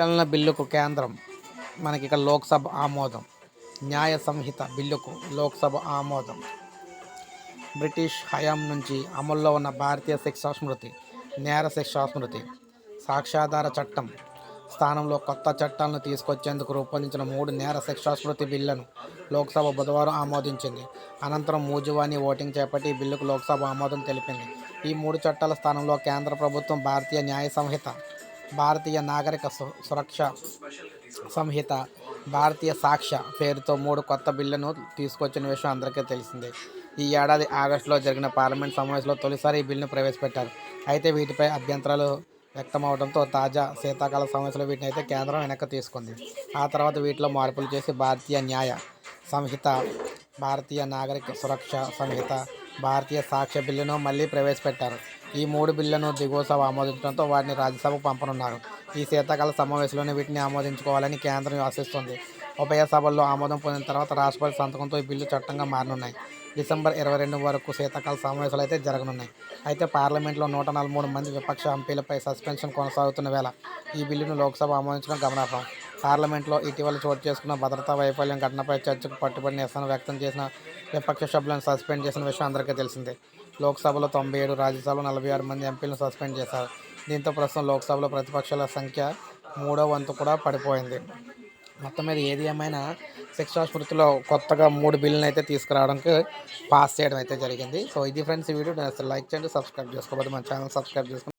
చలన బిల్లుకు కేంద్రం. మనకి ఇక్కడ లోక్సభ ఆమోదం. న్యాయ సంహిత బిల్లుకు లోక్సభ ఆమోదం. బ్రిటిష్ హయాం నుంచి అమల్లో ఉన్న భారతీయ శిక్షా స్మృతి నేర శిక్షా స్మృతి సాక్ష్యాధార చట్టం స్థానంలో కొత్త చట్టాలను తీసుకొచ్చేందుకు రూపొందించిన మూడు నేర శిక్షా స్మృతి బిల్లును లోక్సభ బుధవారం ఆమోదించింది. అనంతరం మూజువాని ఓటింగ్ చేపట్టి ఈ బిల్లుకు లోక్సభ ఆమోదం తెలిపింది. ఈ మూడు చట్టాల స్థానంలో కేంద్ర ప్రభుత్వం భారతీయ న్యాయ సంహిత భారతీయ నాగరిక సు- సురక్ష సంహిత భారతీయ సాక్ష్య పేరుతో మూడు కొత్త బిల్లును తీసుకొచ్చిన విషయం అందరికీ తెలిసిందే. ఈ ఏడాది ఆగస్టులో జరిగిన పార్లమెంట్ సమావేశంలో తొలిసారి ఈ బిల్లును ప్రవేశపెట్టారు. అయితే వీటిపై అభ్యంతరాలు వ్యక్తమవడంతో తాజా శీతాకాల సమావేశంలో వీటిని అయితే కేంద్రం వెనక్కి తీసుకుంది. ఆ తర్వాత వీటిలో మార్పులు చేసి భారతీయ న్యాయ సంహిత భారతీయ నాగరిక సురక్ష సంహిత భారతీయ సాక్ష్య బిల్లును మళ్ళీ ప్రవేశపెట్టారు. ఈ మూడు బిల్లులను దిగువ సభ ఆమోదించడంతో వాటిని రాజ్యసభకు పంపనున్నారు. ఈ శీతాకాల సమావేశంలోనే వీటిని ఆమోదించుకోవాలని కేంద్రం ఆశిస్తుంది. ఉభయ సభల్లో ఆమోదం పొందిన తర్వాత రాష్ట్రపతి సంతకంతో ఈ బిల్లు చట్టంగా మారనున్నాయి. డిసెంబర్ ఇరవై రెండు వరకు శీతాకాల సమావేశాలు అయితే జరగనున్నాయి. అయితే పార్లమెంట్లో నూట నలభై మూడు మంది విపక్ష ఎంపీలపై సస్పెన్షన్ కొనసాగుతున్న వేళ ఈ బిల్లును లోక్సభ ఆమోదించడం గమనార్హం. పార్లమెంట్లో ఇటీవల చోటు చేసుకున్న భద్రతా వైఫల్యం ఘటనపై చర్చకు పట్టుబడి నిరసన వ్యక్తం చేసిన విపక్ష సభ్యులను సస్పెండ్ చేసిన విషయం అందరికీ తెలిసిందే. లోక్సభలో తొంభై ఏడు రాజ్యసభలో నలభై ఆరు మంది ఎంపీలను సస్పెండ్ చేశారు. దీంతో ప్రస్తుతం లోక్సభలో ప్రతిపక్షాల సంఖ్య మూడో వంతు కూడా పడిపోయింది. మొత్తం మీద ఏది ఏమైనా శిక్షా స్మృతిలో కొత్తగా మూడు బిల్లును అయితే తీసుకురావడానికి పాస్ చేయడం అయితే జరిగింది. సో ఇది ఫ్రెండ్స్ ఈ వీడియో. లైక్ చేయండి సబ్స్క్రైబ్ చేసుకోబోదు మన ఛానల్ సబ్స్క్రైబ్ చేసుకోండి.